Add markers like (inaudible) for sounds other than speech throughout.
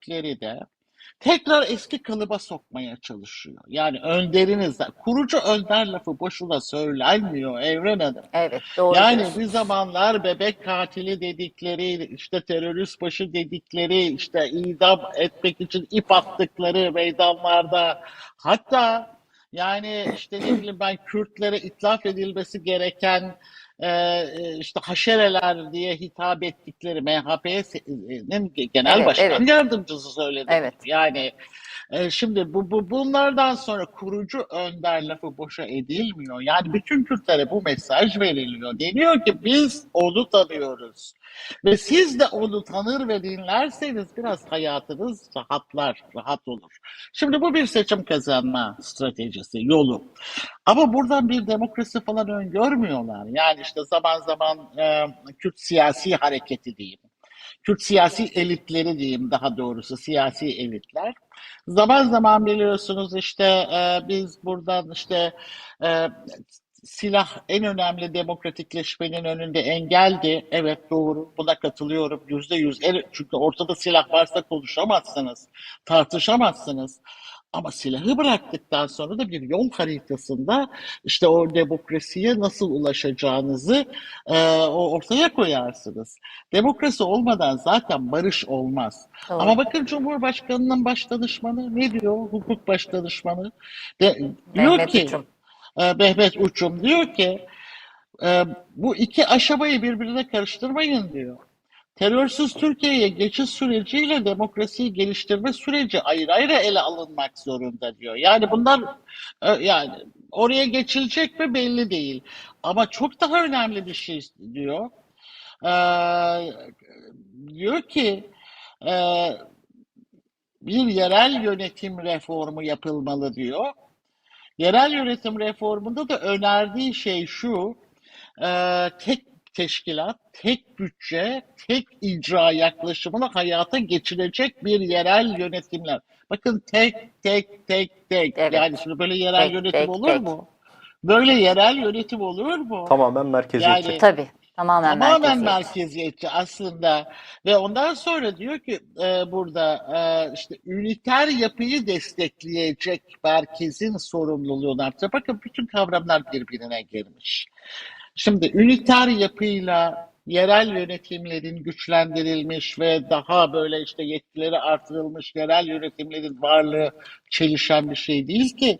Kürtleri de tekrar eski kalıba sokmaya çalışıyor. Yani önderiniz, kurucu önder lafı boşuna söylenmiyor Evren Hanım. Evet, doğru Yani bir zamanlar bebek katili dedikleri, işte terörist başı dedikleri, işte idam etmek için ip attıkları meydanlarda, hatta yani işte ne bileyim ben Kürtlere itlaf edilmesi gereken e, e, işte haşereler diye hitap ettikleri MHP'nin genel Evet, başkan evet. yardımcısı söyledi. Evet. Yani e, şimdi bu, bu bunlardan sonra kurucu önder lafı boşa edilmiyor. Yani bütün Kürtlere bu mesaj veriliyor. Deniyor ki biz onu tanıyoruz. Ve siz de onu tanır ve dinlerseniz biraz hayatınız rahatlar, rahat olur. Şimdi bu bir seçim kazanma stratejisi, yolu. Ama buradan bir demokrasi falan öngörmüyorlar. Yani işte zaman zaman e, Kürt siyasi hareketi diyeyim. Kürt siyasi elitleri diyeyim daha doğrusu siyasi elitler. Zaman zaman biliyorsunuz işte e, biz buradan işte e, silah en önemli demokratikleşmenin önünde engeldi. Evet doğru buna katılıyorum yüzde yüz. Çünkü ortada silah varsa konuşamazsınız, tartışamazsınız. Ama silahı bıraktıktan sonra da bir yol haritasında işte o demokrasiye nasıl ulaşacağınızı e, ortaya koyarsınız. Demokrasi olmadan zaten barış olmaz. Doğru. Ama bakın Cumhurbaşkanı'nın baş danışmanı ne diyor? Hukuk baş danışmanı. De, diyor Mehmet ki, Uçum. e, Mehmet Uçum diyor ki e, bu iki aşamayı birbirine karıştırmayın diyor. Terörsüz Türkiye'ye geçiş süreciyle demokrasiyi geliştirme süreci ayrı ayrı ele alınmak zorunda diyor. Yani bunlar e, yani oraya geçilecek mi belli değil. Ama çok daha önemli bir şey diyor. Ee, diyor ki e, bir yerel yönetim reformu yapılmalı diyor. Yerel yönetim reformunda da önerdiği şey şu, e, tek teşkilat, tek bütçe, tek icra yaklaşımını hayata geçirecek bir yerel yönetimler. Bakın tek, tek, tek, tek. Evet. Yani şimdi böyle yerel Tek, yönetim tek, olur tek. mu? Böyle yerel yönetim olur mu? Tamamen merkeziyetçi. Yani- Tabii. Tamamen, Tamamen merkeziyetçi. merkeziyetçi aslında ve ondan sonra diyor ki e, burada e, işte üniter yapıyı destekleyecek merkezin sorumluluğunu artırıyor. Bakın bütün kavramlar birbirine girmiş. Şimdi üniter yapıyla yerel yönetimlerin güçlendirilmiş ve daha böyle işte yetkileri artırılmış yerel yönetimlerin varlığı çelişen bir şey değil ki.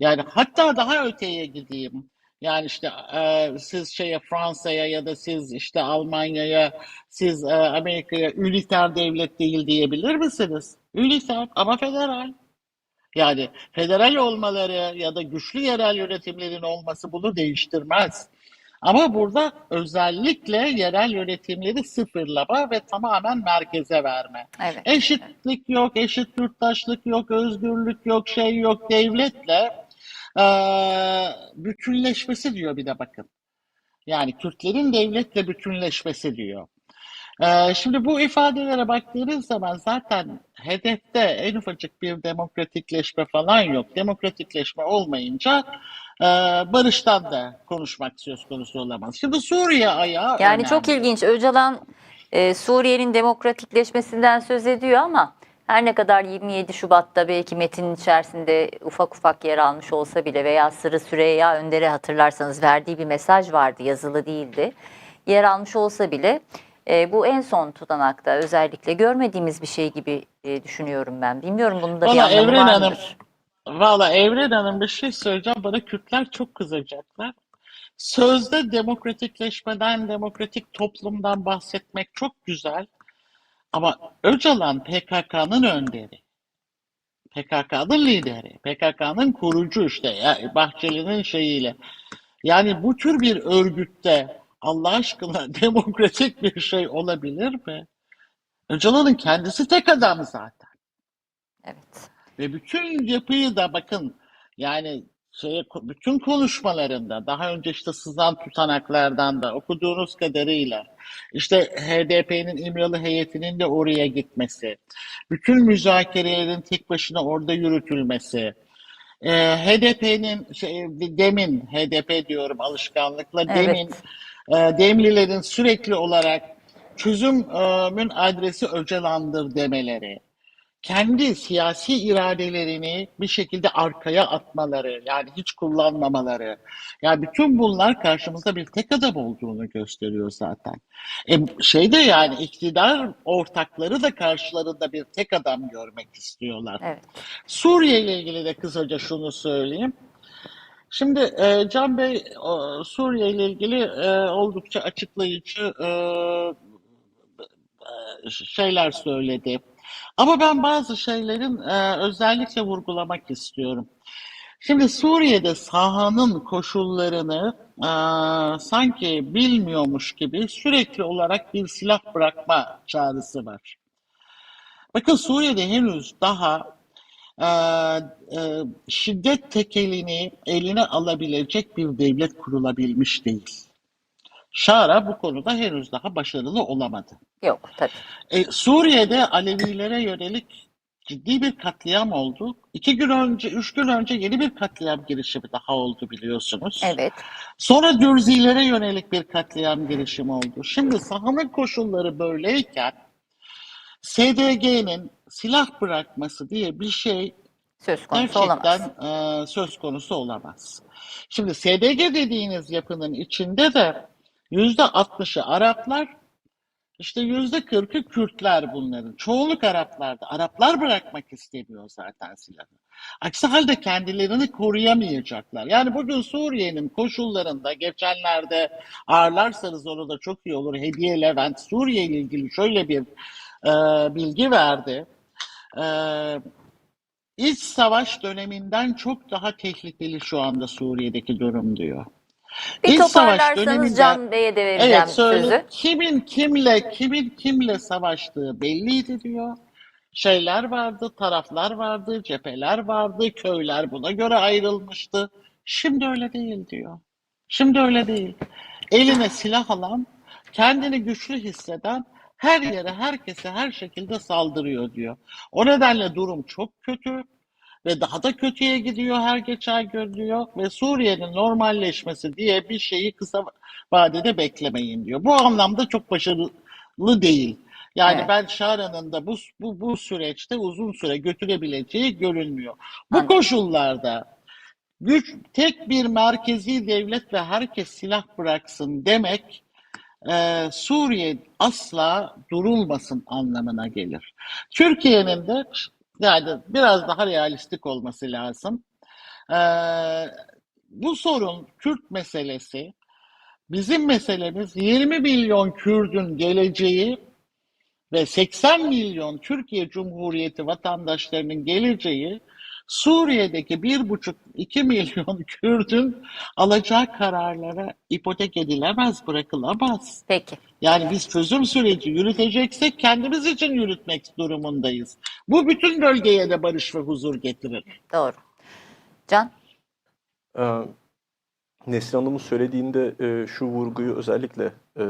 Yani hatta daha öteye gideyim. Yani işte e, siz şeye Fransa'ya ya da siz işte Almanya'ya, siz e, Amerika'ya üniter devlet değil diyebilir misiniz? Üniter ama federal. Yani federal olmaları ya da güçlü yerel yönetimlerin olması bunu değiştirmez. Ama burada özellikle yerel yönetimleri sıfırlama ve tamamen merkeze verme. Evet. Eşitlik yok, eşit yurttaşlık yok, özgürlük yok, şey yok. Devletle eee, bütünleşmesi diyor bir de bakın. Yani Kürtlerin devletle bütünleşmesi diyor. Şimdi bu ifadelere baktığınız zaman zaten hedefte en ufacık bir demokratikleşme falan yok. Demokratikleşme olmayınca barıştan da konuşmak söz konusu olamaz. Şimdi Suriye ayağı Yani çok önemli. ilginç. Öcalan e, Suriye'nin demokratikleşmesinden söz ediyor ama her ne kadar 27 Şubat'ta belki metinin içerisinde ufak ufak yer almış olsa bile veya Sırrı Süreyya Önder'e hatırlarsanız verdiği bir mesaj vardı, yazılı değildi. Yer almış olsa bile e, bu en son tutanakta özellikle görmediğimiz bir şey gibi e, düşünüyorum ben. Bilmiyorum bunun da bir Valla anlamı Evren var Hanım? Valla Evren Hanım bir şey söyleyeceğim. Bana Kürtler çok kızacaklar. Sözde demokratikleşmeden, demokratik toplumdan bahsetmek çok güzel. Ama Öcalan PKK'nın önderi. PKK'nın lideri. PKK'nın kurucu işte. Ya, Bahçeli'nin şeyiyle. Yani bu tür bir örgütte Allah aşkına (laughs) demokratik bir şey olabilir mi? Öcalan'ın kendisi tek adam zaten. Evet. Ve bütün yapıyı da bakın yani şeye, bütün konuşmalarında daha önce işte sızan tutanaklardan da okuduğunuz kadarıyla işte HDP'nin İmralı heyetinin de oraya gitmesi, bütün müzakerelerin tek başına orada yürütülmesi, e, HDP'nin şey, demin HDP diyorum alışkanlıkla Evet. demin e, Demlilerin sürekli olarak çözümün adresi Öcalan'dır demeleri. Kendi siyasi iradelerini bir şekilde arkaya atmaları, yani hiç kullanmamaları, yani bütün bunlar karşımızda bir tek adam olduğunu gösteriyor zaten. E, şeyde yani iktidar ortakları da karşılarında bir tek adam görmek istiyorlar. Evet. Suriye ile ilgili de kısaca şunu söyleyeyim. Şimdi e, Can Bey o, Suriye ile ilgili e, oldukça açıklayıcı e, e, şeyler söyledi. Ama ben bazı şeylerin e, özellikle vurgulamak istiyorum. Şimdi Suriye'de sahanın koşullarını e, sanki bilmiyormuş gibi sürekli olarak bir silah bırakma çağrısı var. Bakın Suriye'de henüz daha e, e, şiddet tekelini eline alabilecek bir devlet kurulabilmiş değil. Şara bu konuda henüz daha başarılı olamadı. Yok tabii. E, Suriye'de Alevilere yönelik ciddi bir katliam oldu. İki gün önce, üç gün önce yeni bir katliam girişimi daha oldu biliyorsunuz. Evet. Sonra Dürzilere yönelik bir katliam girişimi oldu. Şimdi sahanın koşulları böyleyken SDG'nin silah bırakması diye bir şey Söz konusu gerçekten olamaz. e, söz konusu olamaz. Şimdi SDG dediğiniz yapının içinde de yüzde 60'ı Araplar, işte yüzde 40'ı Kürtler bunların. Çoğunluk Araplarda. Araplar bırakmak istemiyor zaten silahı. Aksi halde kendilerini koruyamayacaklar. Yani bugün Suriye'nin koşullarında geçenlerde ağırlarsanız onu da çok iyi olur. Hediye Levent Suriye ile ilgili şöyle bir e, bilgi verdi. E, İç savaş döneminden çok daha tehlikeli şu anda Suriye'deki durum diyor. Bir İç savaş toparlarsanız döneminde Can Bey'e de vereceğim evet söyle sözü. kimin kimle kimin kimle savaştığı belliydi diyor. Şeyler vardı, taraflar vardı, cepheler vardı, köyler buna göre ayrılmıştı. Şimdi öyle değil diyor. Şimdi öyle değil. Eline silah alan, kendini güçlü hisseden her yere, herkese, her şekilde saldırıyor diyor. O nedenle durum çok kötü ve daha da kötüye gidiyor her geçen gün diyor ve Suriye'nin normalleşmesi diye bir şeyi kısa vadede beklemeyin diyor. Bu anlamda çok başarılı değil. Yani Evet. ben Şara'nın da bu, bu, bu süreçte uzun süre götürebileceği görünmüyor. Bu Anladım. koşullarda güç tek bir merkezi devlet ve herkes silah bıraksın demek e, Suriye asla durulmasın anlamına gelir. Türkiye'nin de yani biraz daha realistik olması lazım. E, bu sorun Kürt meselesi bizim meselemiz 20 milyon Kürdün geleceği ve 80 milyon Türkiye Cumhuriyeti vatandaşlarının geleceği Suriye'deki 1,5-2 milyon (laughs) Kürdün alacağı kararlara ipotek edilemez, bırakılamaz. Peki. Yani biz çözüm süreci yürüteceksek kendimiz için yürütmek durumundayız. Bu bütün bölgeye de barış ve huzur getirir. Doğru. Can? Ee, Nesrin Hanım'ın söylediğinde e, şu vurguyu özellikle e,